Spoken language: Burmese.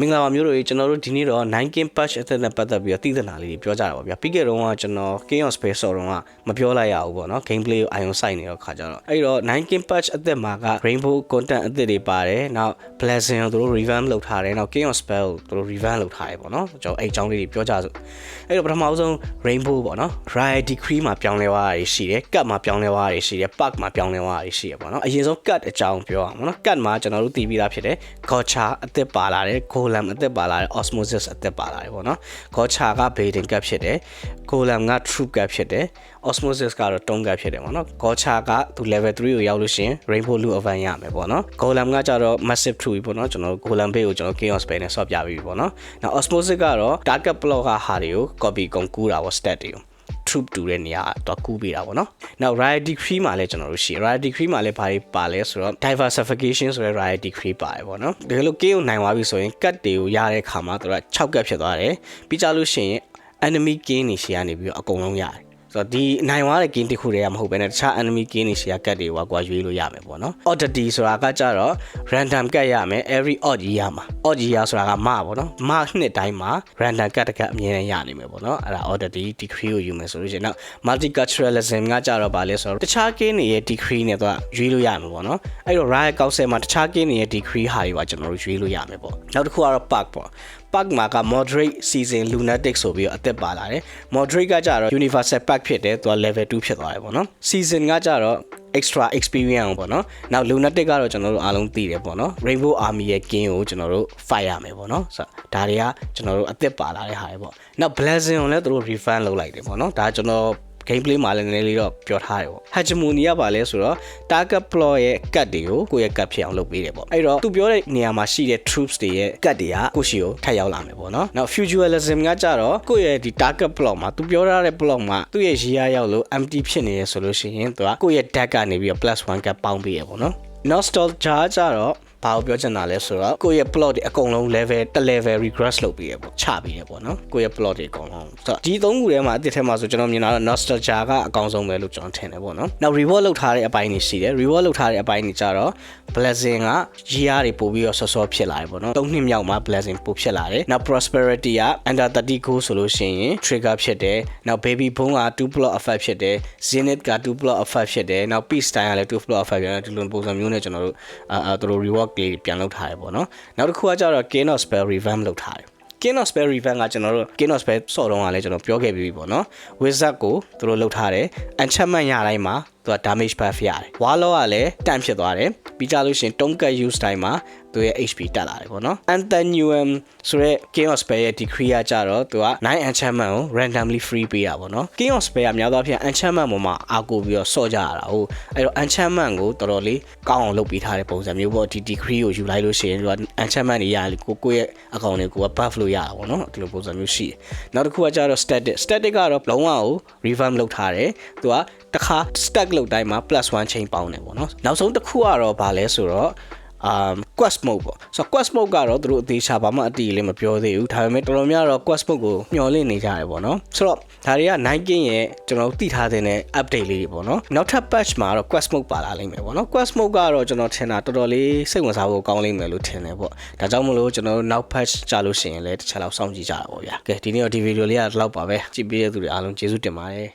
မင်္ဂလာပါမျိုးတို့ရေကျွန်တော်တို့ဒီနေ့တော့ 9kin patch အသက်နဲ့ပတ်သက်ပြီးတော့သိသနာလေးတွေပြောကြတာပါဗျာပြီးခဲ့တော့ကကျွန်တော် chaos space ဆော်တော့ကမပြောလိုက်ရဘူးပေါ့နော် gameplay ကို ion site နေတော့ခါကြတော့အဲ့တော့ 9kin patch အသက်မှာက rainbow content အသက်တွေပါတယ်နောက် blessing ကိုသူတို့ revamp လုပ်ထားတယ်နောက် chaos spell ကိုသူတို့ revamp လုပ်ထားတယ်ပေါ့နော်ကျွန်တော်အဲ့အကြောင်းလေးတွေပြောကြစို့အဲ့တော့ပထမဆုံး rainbow ပေါ့နော် riot decree မှာပြောင်းလဲသွားတာတွေရှိတယ် cut မှာပြောင်းလဲသွားတာတွေရှိတယ် park မှာပြောင်းလဲသွားတာတွေရှိတယ်ပေါ့နော်အရင်ဆုံး cut အကြောင်းပြောအောင်ပေါ့နော် cut မှာကျွန်တော်တို့သိပြီးသားဖြစ်တယ် gotcha အသက်ပါလာတယ် golem အသက်ပါလာတယ် osmosis အသက်ပါလာတယ်ပေါ့နော် gotcha က baiting cut ဖြစ်တယ် golem က troop cut ဖြစ်တယ် osmosis ကတော့ tone cut ဖြစ်တယ်ပေါ့နော် gotcha ကသူ level 3ကိုရောက်လို့ရှိရင် rainbow loot event ရမယ်ပေါ့နော် golem ကကြတော့ massive true ပေါ့နော်ကျွန်တော် golem bait ကိုကျွန်တော် chaos spell နဲ့ဆော့ပြပြီးပြီပေါ့နော်နောက် osmosis ကတော့ target block ကဟာတွေကို copy ကုန်ကူးတာပေါ့ stat တွေကို troop တူတဲ့နေရာတော့ကူးပေးတာပေါ့နော်။နောက် riot decree မှာလည်းကျွန်တော်တို့ရှိ riot decree မှာလည်းဘာတွေပါလဲဆိုတော့ diversification ဆိုတဲ့ riot decree ပါတယ်ပေါ့နော်။ဒီလို KO နိုင်သွားပြီဆိုရင် cut တွေကိုရတဲ့ခါမှာသူက6 cut ဖြစ်သွားတယ်။ပြီးကြလို့ရှိရင် enemy gain နေရှေ့ကနေပြီးတော့အကုန်လုံးရတယ်။ဆို တော့ဒီနိုင်သွားတဲ့ gain တစ်ခုတည်းကမဟုတ်ဘဲနဲ့တခြား enemy gain တွေရှေ့က cut တွေကကွာရွေးလို့ရမယ်ပေါ့နော် oddity ဆိုတာကကြတော့ random cut ရမယ် every odd year မှာ odd year ဆိုတာကမပေါ့နော်မနှစ်တိုင်းမှာ random cut တစ် cut အမြဲတမ်းရနိုင်မယ်ပေါ့နော်အဲ့ဒါ oddity decree ကိုယူမယ်ဆိုလို့ရှိရင်နောက် multiculturalism ကကြတော့ဗာလဲဆိုတော့တခြား gain တွေရဲ့ decree နဲ့တော့ရွေးလို့ရမှာပေါ့နော်အဲ့တော့ riot council မှာတခြား gain တွေရဲ့ decree ဟာတွေကကျွန်တော်တို့ရွေးလို့ရမယ်ပေါ့နောက်တစ်ခုကတော့ park ပေါ့ park မှာက moderate season lunatic ဆိုပြီးတော့အသက်ပါလာတယ် moderate ကကြတော့ universal park ဖြစ်တယ်သူက level 2ဖြစ်သွားတယ်ပေါ့နော် season ကကြတော့ extra experience ပေါ့နော်နောက် lunatic ကတော့ကျွန်တော်တို့အားလုံးသိတယ်ပေါ့နော် rainbow army ရဲ့ king ကိုကျွန်တော်တို့ fight ရမယ်ပေါ့နော်ဆိုတော့ဒါတွေကကျွန်တော်တို့အသက်ပါလာတဲ့ဟာတွေပေါ့နောက် blessing ကိုလည်းသူတို့ refund လုပ်လိုက်တယ်ပေါ့နော်ဒါကျွန်တော် gameplay မှာလည်းနည်းနည်းလေးတော့ပြောထားတယ်ပေါ့ hegemony ကပါလဲဆိုတော့ target plot ရဲ့ cut တွေကိုကိုယ့်ရဲ့ cut ဖြစ်အောင်လုပ်ပေးတယ်ပေါ့အဲ့တော့သူပြောတဲ့နေရာမှာရှိတဲ့ troops တွေရဲ့ cut တွေကကိုယ့်ရှိကိုထပ်ရောက်လာမယ်ပေါ့နော်နောက် futurism ကကြတော့ကိုယ့်ရဲ့ဒီ target plot မှာသူပြောထားတဲ့ plot မှာသူ့ရဲ့ရေရရောက်လို့ empty ဖြစ်နေရဆိုလို့ရှိရင်သူကကိုယ့်ရဲ့ deck ကနေပြီးတော့ +1 cut ပေါင်းပေးရပေါ့နော် nostalgia ကြတော့ ဘာကိုပြောချင်တာလဲဆိုတော့ကိုယ့်ရဲ့ plot တွေအကုန်လုံး level တစ် level regress လုပ်ပြီးရပေါ့ချပြီးရပေါ့နော်ကိုယ့်ရဲ့ plot တွေအကုန်လုံးဆိုတော့ဒီသုံးခုထဲမှာအတစ်ထဲမှာဆိုကျွန်တော်မြင်တာတော့ nostalgia ကအကောင်းဆုံးပဲလို့ကျွန်တော်ထင်တယ်ပေါ့နော်နောက် reward လုပ်ထားတဲ့အပိုင်းတွေရှိတယ် reward လုပ်ထားတဲ့အပိုင်းတွေကြတော့ blessing က GR တွေပို့ပြီးတော့ဆော့ဆော့ဖြစ်လာတယ်ပေါ့နော်၃နှစ်မြောက်မှာ blessing ပို့ဖြစ်လာတယ်နောက် prosperity က under 30 goal ဆိုလို့ရှိရင် trigger ဖြစ်တယ်နောက် baby boom က2 block effect ဖြစ်တယ် zenith က2 block effect ဖြစ်တယ်နောက် peace time ကလည်း2 block effect ဖြစ်တယ်ဒီလိုပုံစံမျိုးနဲ့ကျွန်တော်တို့အာအာတို့ reward တွေပြန်လုပ်ထားတယ်ပေါ့နော်နောက်တစ်ခုကကြတော့ king of spell revamp လုပ်ထားတယ် King of Spell Revamp ကကျွန်တော်တို့ King of Spell ဆော့တော့ကလည်းကျွန်တော်ပြောခဲ့ပြီးပြီပေါ့နော် Wizard ကိုသူတို့လှုပ်ထားတယ် Enchantment ရတိုင်းမှာသူက damage buff ရတယ် Warlock ကလည်းတန့်ဖြစ်သွားတယ်ပြီးကြလို့ရှိရင် Tomcat use တိုင်းမှာ သူရဲ့ HP တက်လာတယ်ပေါ့နော် Anthenium ဆိုတဲ့ King of Spell ရဲ့ decree ကကြတော့သူက9 enchantment ကို randomly free ပေးတာပေါ့နော် King of Spell ကများသောအားဖြင့် enchantment ပေါ်မှာအာကိုပြီးတော့ဆော့ကြရတာဟုတ်အဲ့တော့ enchantment ကိုတော်တော်လေးကောင်းအောင်လုပ်ပေးထားတဲ့ပုံစံမျိုးပေါ့ဒီ decree ကိုယူလိုက်လို့ရှိရင်သူက enchantment တွေရလေကိုကိုရဲ့အကောင့်တွေကိုက buff လို့ရတာပေါ့နော်ဒီလိုပုံစံမျိုးရှိတယ်နောက်တစ်ခုကကြတော့ static static ကတော့လုံးဝကို revamp လုပ်ထားတယ်သူကတစ်ခါ stack လုပ်တိုင်းမှာ +1 chain ပေါင်းတယ်ပေါ့နော်နောက်ဆုံးတစ်ခုကတော့ဗာလဲဆိုတော့ um quest mode ပေါ့ဆိုတော့ quest mode ကတော့သူတို့အသေးချာဘာမှအတီးလေးမပြောသေးဘူးဒါပေမဲ့တော်တော်များတော့ quest mode ကိုမျှော်လင့်နေကြတယ်ပေါ့နော်ဆိုတော့ဒါတွေက Nike ရဲ့ကျွန်တော်တို့သိထားတဲ့ update လေးတွေပေါ့နော်နောက်ထပ် patch မှာတော့ quest mode ပါလာလိမ့်မယ်ပေါ့နော် quest mode ကတော့ကျွန်တော်ထင်တာတော်တော်လေးစိတ်ဝင်စားဖို့ကောင်းလိမ့်မယ်လို့ထင်တယ်ပေါ့ဒါကြောင့်မလို့ကျွန်တော်တို့နောက် patch ကြလို့ရှိရင်လည်းတစ်ချက်လောက်စောင့်ကြည့်ကြတာပေါ့ဗျာကဲဒီနေ့တော့ဒီဗီဒီယိုလေးကဒီလောက်ပါပဲကြည့်ပေးတဲ့သူတွေအားလုံးကျေးဇူးတင်ပါတယ်